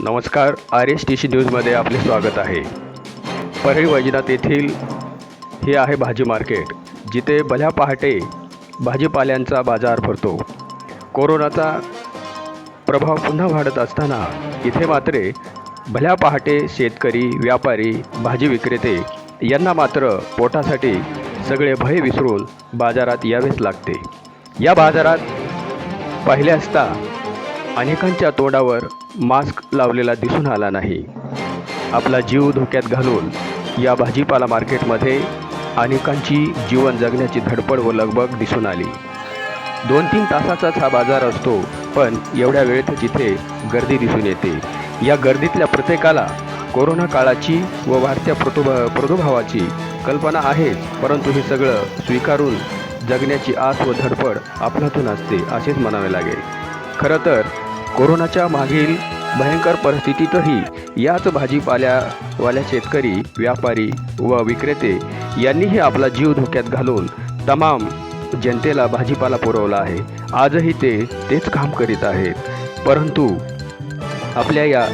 नमस्कार R S T C न्यूजमध्ये आपले स्वागत आहे. परळी वैजनाथ येथील हे आहे भाजी मार्केट जिथे भल्या पहाटे भाजीपाल्यांचा बाजार भरतो. कोरोनाचा प्रभाव पुन्हा वाढत असताना इथे मात्र भल्या पहाटे शेतकरी व्यापारी भाजी विक्रेते यांना मात्र पोटासाठी सगळे भय विसरून बाजारात यावेच लागते. या बाजारात पाहिले असता अनेकांच्या तोंडावर मास्क लावलेला दिसून आला नाही. आपला जीव धोक्यात घालून या भाजीपाला मार्केटमध्ये अनेकांची जीवन जगण्याची धडपड व लगबग दिसून आली. दोन तीन तासाचाच हा बाजार असतो पण एवढ्या वेळेतच इथे गर्दी दिसून येते. या गर्दीतल्या प्रत्येकाला कोरोना काळाची व वाढत्या प्रतुभा प्रादुर्भावाची कल्पना आहेच परंतु हे सगळं स्वीकारून जगण्याची आस व धडपड आपल्यातून असते असेच म्हणावे लागेल. खरं तर कोरोनाच्या मागील भयंकर परिस्थितीतही याच भाजीपाल्यावाल्या शेतकरी व्यापारी व विक्रेते यांनीही आपला जीव धोक्यात घालून तमाम जनतेला भाजीपाला पुरवला आहे. आजही ते तेच काम करीत आहेत. परंतु आपल्या या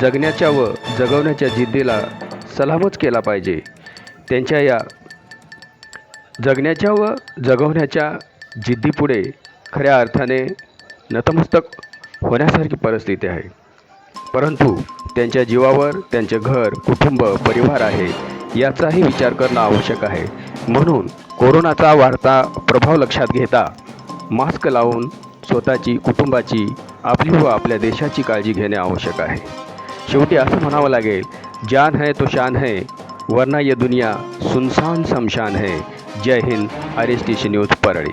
जगण्याच्या व जगवण्याच्या जिद्दीला सलामच केला पाहिजे. त्यांच्या या जगण्याच्या व जगवण्याच्या जिद्दीपुढे खऱ्या अर्थाने नतमस्तक होण्यासारखी परिस्थिती आहे. परंतु त्यांच्या जीवावर त्यांचे घर कुटुंब परिवार आहे याचाही विचार करणं आवश्यक आहे. म्हणून कोरोनाचा वाढता प्रभाव लक्षात घेता मास्क लावून स्वतःची कुटुंबाची आपली व आपल्या देशाची काळजी घेणे आवश्यक आहे. शेवटी असं म्हणावं लागेल जान है तो शान है वरना ये दुनिया सुनसान समशान है. जय Hind R S T C news Parli.